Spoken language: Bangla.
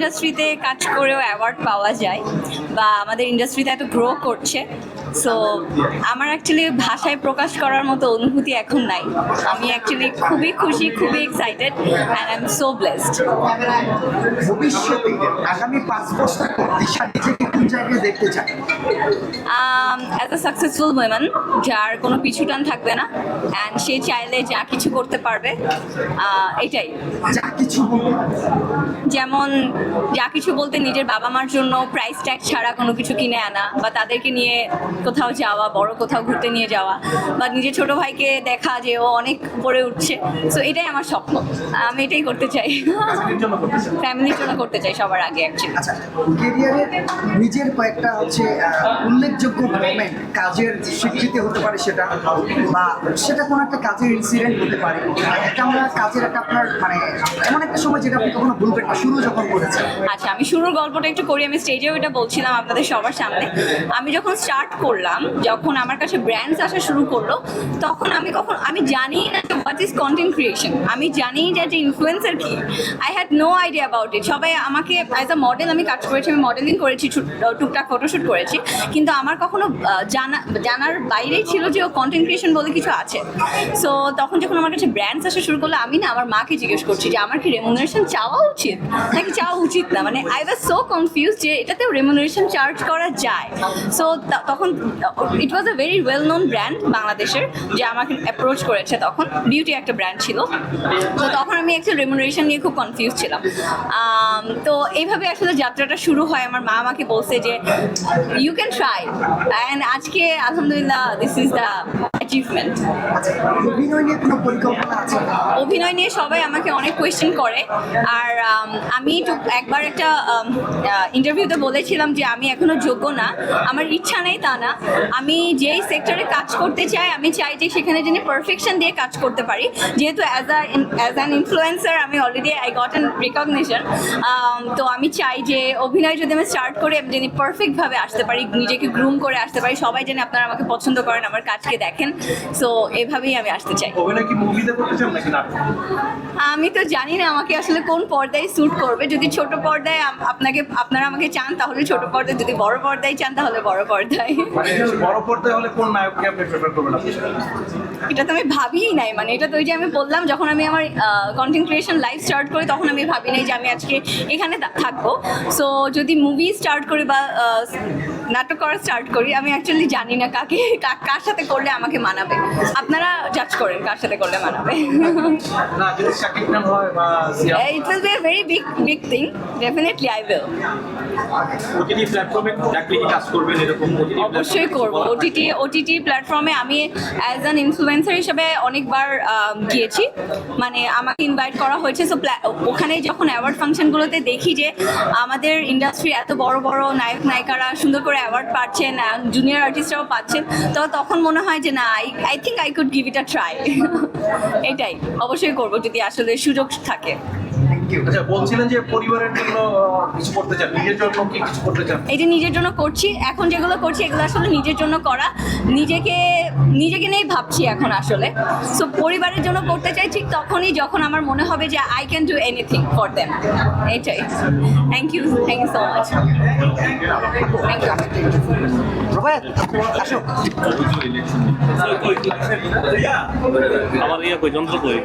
ইন্ডাস্ট্রিতে কাজ করেও অ্যাওয়ার্ড পাওয়া যায় বা আমাদের ইন্ডাস্ট্রিতে এত গ্রো করছে। সো আমার অ্যাকচুয়ালি ভাষায় প্রকাশ করার মতো অনুভূতি এখন নাই। আমি অ্যাকচুয়ালি খুবই খুশি, খুবই excited and I am so blessed ভবিষ্যতে আগামী পাঁচ বছর জায়গায় দেখতে অ্যাজ আ সাকসেসফুল উইমেন যার কোনো পিছুটান থাকবে না অ্যান্ড সে চাইলে যা কিছু করতে পারবে এটাই। যা কিছু যেমন যা কিছু বলতে নিজের বাবা মার জন্য প্রাইস ট্যাগ ছাড়া কোনো কিছু কিনে আনা বা তাদেরকে নিয়ে কোথাও যাওয়া বড় কোথাও ঘুরতে নিয়ে যাওয়া বা নিজের ছোট ভাইকে দেখা যে ও অনেক উপরে উঠছে। সো এটাই আমার স্বপ্ন। আমি এটাই করতে চাই। ফ্যামিলির জন্য করতে চাই সবার আগে অ্যাকচুয়ালি আচ্ছা কেরিয়ারে কয়েকটা হচ্ছে উল্লেখযোগ্য মোমেন্ট কাজের স্বীকৃতি হতে পারে সেটা, বা সেটা কোনো একটা কাজের ইনসিডেন্ট হতে পারে। একটা আমরা কাজের একটা আপনার মানে এমন একটা সময় যেটা আপনি কখনো ভুলবেন না, শুরু যখন করেছেন। আচ্ছা আমি শুরুর গল্পটা একটু করি, আমি স্টেজেও এটা বলছিলাম আপনাদের সবার সামনে। আমি যখন স্টার্ট করলাম, যখন আমার কাছে ব্র্যান্ডস আসা শুরু করল, তখন আমি কখন, আমি জানি না যে হোয়াট ইজ কন্টেন্ট ক্রিয়েশন আমি জানি যে যে ইনফ্লুয়েন্সার কি। I had no idea about it সবাই আমাকে অ্যাজ আ মডেল আমি কাজ করেছি, আমি মডেলিং করেছি টুকটাক ফটোশ্যুট করেছি। কিন্তু আমার কখনো জানা, জানার বাইরেই ছিল যে ও কন্টেন্ট ক্রিয়েশন বলে কিছু আছে। সো তখন যখন আমার কাছে ব্র্যান্ডস আসা শুরু করল, আমি না আমার মাকে জিজ্ঞেস করছি যে, আমার কি রেমুনারেশন চাওয়া উচিত? নাকি চাওয়া উচিত না? মানে আই ওয়াজ সো কনফিউজ যে, এটাতেও রেমুনারেশন চার্জ করা যায়। সো তখন it was a very well known brand বাংলাদেশের, যে আমাকে অ্যাপ্রোচ করেছে তখন। বিউটি একটা ব্র্যান্ড ছিল। তো তখন আমি একটু রেমুনারেশন নিয়ে খুব কনফিউজ ছিলাম। তো এইভাবে আসলে যাত্রাটা শুরু হয়। আমার মা আমাকে বলছে যে ইউ ক্যান ট্রাই অ্যান্ড আজকে আলহামদুলিল্লাহ দিস ইজ দ্য অ্যাচিভমেন্ট অভিনয় নিয়ে অভিনয় সবাই আমাকে অনেক কোয়েশ্চেন করে। আর আমি একবার একটা ইন্টারভিউতে বলেছিলাম যে আমি এখনও যোগ্য না। আমার ইচ্ছা নেই তা না। আমি যেই সেক্টরে কাজ করতে চাই আমি চাই যে সেখানে যেন পারফেকশন দিয়ে কাজ করতে পারি। যেহেতু as a as an influencer আমি already I got an recognition তো আমি চাই যে অভিনয় যদি আমি স্টার্ট করে আমি যদি পারফেক্টভাবে আসতে পারি নিজেকে গ্রুম করে আসতে পারি। সবাই যেন আপনারা আমাকে পছন্দ করেন আমার কাজকে দেখেন। সো এভাবেই আমি আসতে চাই। আমি তো জানি না আমাকে আসলে কোন পর্দায় স্যুট করবে। যদি ছোট পর্দায় আপনাকে আপনারা আমাকে চান তাহলে ছোট পর্দায়। যদি বড় পর্দায় চান তাহলে বড় পর্দায়। মানে বড় পর্দায় হলে কোন নায়ককে আপনি প্রেফার করবেন? এটা তো আমি ভাবিই নাই মানে এটা তো ওই যে আমি বললাম যখন আমি আমার কন্টেন্ট ক্রিয়েশন লাইফ স্টার্ট করি তখন আমি ভাবি নাই যে আমি আজকে এখানে থাকব। সো যদি মুভি স্টার্ট করি বা নাটক করা স্টার্ট করি আমি অ্যাকচুয়ালি জানি না কাকে কার সাথে করলে আমাকে মানাবে। আপনারা জাজ করেন কার সাথে করলে মানাবে। It will be very big big thing definitely I will অবশ্যই করব। ওটিটি ওটিটি প্ল্যাটফর্মে আমি অ্যাজ অ্যান ইনফ্লুয়েন্সার হিসেবে অনেকবার গিয়েছি। মানে আমাকে ইনভাইট করা হয়েছে সো ওখানে যখন অ্যাওয়ার্ড ফাংশনগুলোতে দেখি যে আমাদের ইন্ডাস্ট্রি এত বড় বড় নায়ক, নায়িকারা সুন্দর করে অ্যাওয়ার্ড পাচ্ছেন জুনিয়র আর্টিস্টরাও পাচ্ছেন, তো তখন মনে হয় যে না I I think I could give it a try এটাই, অবশ্যই করব যদি আসলে সুযোগ থাকে। ইউ আচ্ছা বলছিলেন যে পরিবারের জন্য কিছু করতে চান নিজের জন্য কি কিছু করতে চান? এই যে নিজের জন্য করছি এখন যেগুলো করছি এগুলো আসলে নিজের জন্য করা। নিজেকে নিজেকে নিয়েই ভাবছি এখন আসলে। সো পরিবারের জন্য করতে চাই ঠিক তখনই যখন আমার মনে হবে যে I can do anything for them এইটাই। Thank you thank you so much thank you আমার ইয়ে কই যন্ত্র কই?